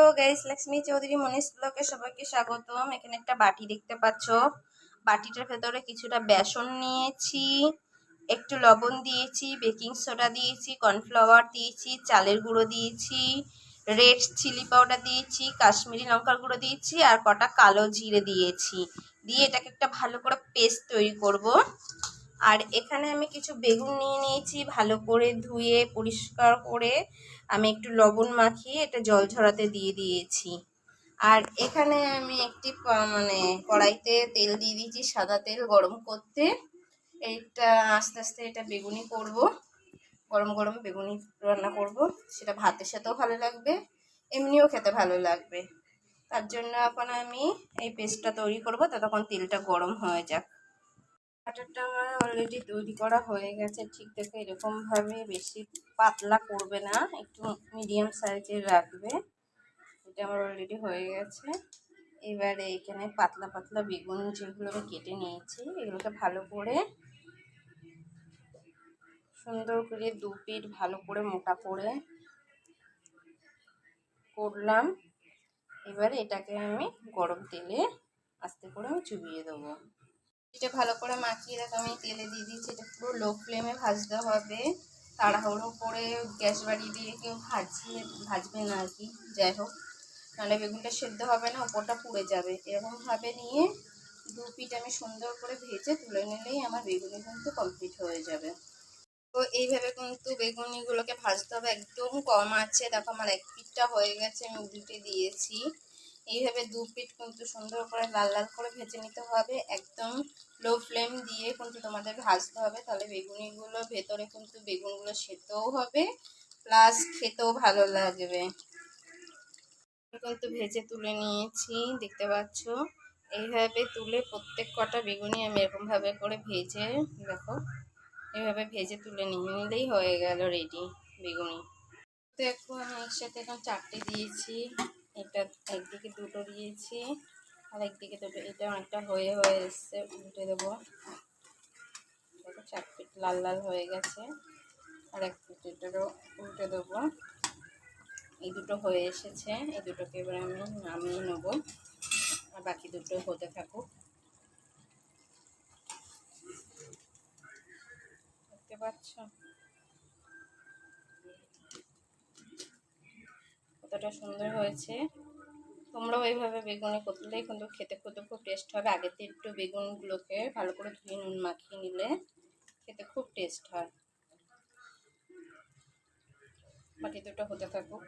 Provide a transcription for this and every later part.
তো গাইস লক্ষ্মী চৌধুরী মনীষ ব্লকে সবাইকে স্বাগতম। এখানে একটা বাটি দেখতে পাচ্ছ। বাটিটার ভেতরে কিছুটা বেসন নিয়েছি, একটু লবণ দিয়েছি, বেকিং সোডা দিয়েছি, কর্নফ্লাওয়ার দিয়েছি, চালের গুঁড়ো দিয়েছি, রেড চিলি পাউডার দিয়েছি, কাশ্মীরি লঙ্কার গুঁড়ো দিয়েছি, আর কটা কালো জিরে দিয়েছি। দিয়ে এটাকে একটা ভালো করে পেস্ট তৈরি করব। আর এখানে আমি কিছু বেগুন নিয়ে নিয়েছি, ভালো করে ধুয়ে, পরিষ্কার করে আমি একটু লবণ মাখিয়ে এটা জল ঝরাতে দিয়ে দিয়েছি। আর এখানে আমি একটি মানে কড়াইতে তেল দিয়ে দিয়েছি, সাদা তেল গরম করতে। এইটা আস্তে আস্তে এটা বেগুনি করব। গরম গরম বেগুনি রান্না করব। সেটা ভাতের সাথেও ভালো লাগবে, এমনিও খেতে ভালো লাগবে। তার জন্য এখন আমি এই পেস্টটা তৈরি করব, ততক্ষণ তেলটা গরম হয়ে যাক। বাটারটা আমার অলরেডি তৈরি করা হয়ে গেছে। ঠিক দেখে, এরকমভাবে বেশি পাতলা করবে না, একটু মিডিয়াম সাইজের রাখবে। এটা আমার অলরেডি হয়ে গেছে। এবারে এখানে পাতলা পাতলা বেগুন যেগুলো আমি কেটে নিয়েছি, এগুলোকে ভালো করে সুন্দর করে দু পিঠ ভালো করে মোটা করে করলাম। এবারে এটাকে আমি গরম তেলে আস্তে করে আমি চুবিয়ে দেবো। এটা ভালো করে মাখিয়ে রাখা আমি তেলে দিয়ে দিচ্ছি, এটা পুরো লো ফ্লেমে ভাজতে হবে। তাড়াহুড়ো করে গ্যাস বাড়িয়ে দিয়ে কেউ ভাজিয়ে, ভাজবে না আর কি, যাই হোক। নাহলে বেগুনটা সেদ্ধ হবে না, ওপরটা পুড়ে যাবে। এরকমভাবে নিয়ে দু পিঠ আমি সুন্দর করে ভেজে তুলে নিলেই আমার বেগুনি কিন্তু কমপ্লিট হয়ে যাবে। তো এইভাবে কিন্তু বেগুনিগুলোকে ভাজতে হবে, একদম কম আছে। দেখো আমার এক পিঠটা হয়ে গেছে, আমি উল্টে দিয়েছি। এইভাবে দু পিঠ কিন্তু সুন্দর করে লাল লাল করে ভেজে নিতে হবে। একদম লো ফ্লেম দিয়ে কিন্তু তোমাদের ভাজতে হবে। তাহলে বেগুনিগুলো ভেতরে কিন্তু বেগুনগুলো সেদ্ধও হবে প্লাস খেতেও ভালো লাগবে। কিন্তু ভেজে তুলে নিয়েছি, দেখতে পাচ্ছ? এইভাবে তুলে প্রত্যেক কটা বেগুনি আমি এরকমভাবে করে ভেজে, দেখো, এইভাবে ভেজে তুলে নিয়ে নিলেই হয়ে গেল রেডি বেগুনি। তো দেখো আমি একসাথে এখন চারটে দিয়েছি। এটা একদিকে দুটো দিয়েছি, আর একদিকে দুটো, এটা অনেকটা হয়ে হয়ে এসছে, উল্টে দেবো। দেখো চার পিট লাল লাল হয়ে গেছে, আর এক পিট এটারও উল্টে দেবো। এই দুটো হয়ে এসেছে, এই দুটোকে এবার আমি নামিয়ে নেব, আর বাকি দুটো হতে থাকুক। দেখতে পাচ্ছ? কতটা সুন্দর হয়েছে। তোমরাও এইভাবে বেগুনে করলেই কিন্তু খেতে খেতে খুব টেস্ট হবে। আগের দিন একটু বেগুনগুলোকে ভালো করে ধুয়ে নুন মাখিয়ে নিলে খেতে খুব টেস্ট হয়। বাকি দুটো হতে থাকুক।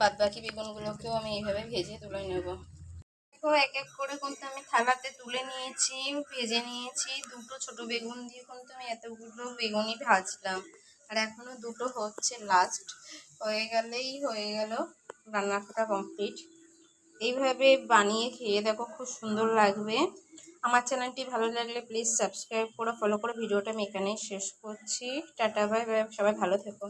বাদ বাকি বেগুনগুলোকেও আমি এইভাবে ভেজে তুলে নেব। দেখো এক এক করে কিন্তু আমি থালাতে তুলে নিয়েছি, ভেজে নিয়েছি। দুটো ছোট বেগুন দিয়ে কিন্তু আমি এতগুলো বেগুনই ভাজলাম। আর এখনও দুটো হচ্ছে লাস্ট হয়ে গেলেই হয়ে গেল রান্নাটা কমপ্লিট এইভাবে বানিয়ে খেয়ে দেখো খুব সুন্দর লাগবে। আমার চ্যানেলটি ভালো লাগলে প্লিজ সাবস্ক্রাইব করে ফলো করে ভিডিওটা আমি এখানেই শেষ করছি। টাটা বাই বাই সবাই ভালো থেকো।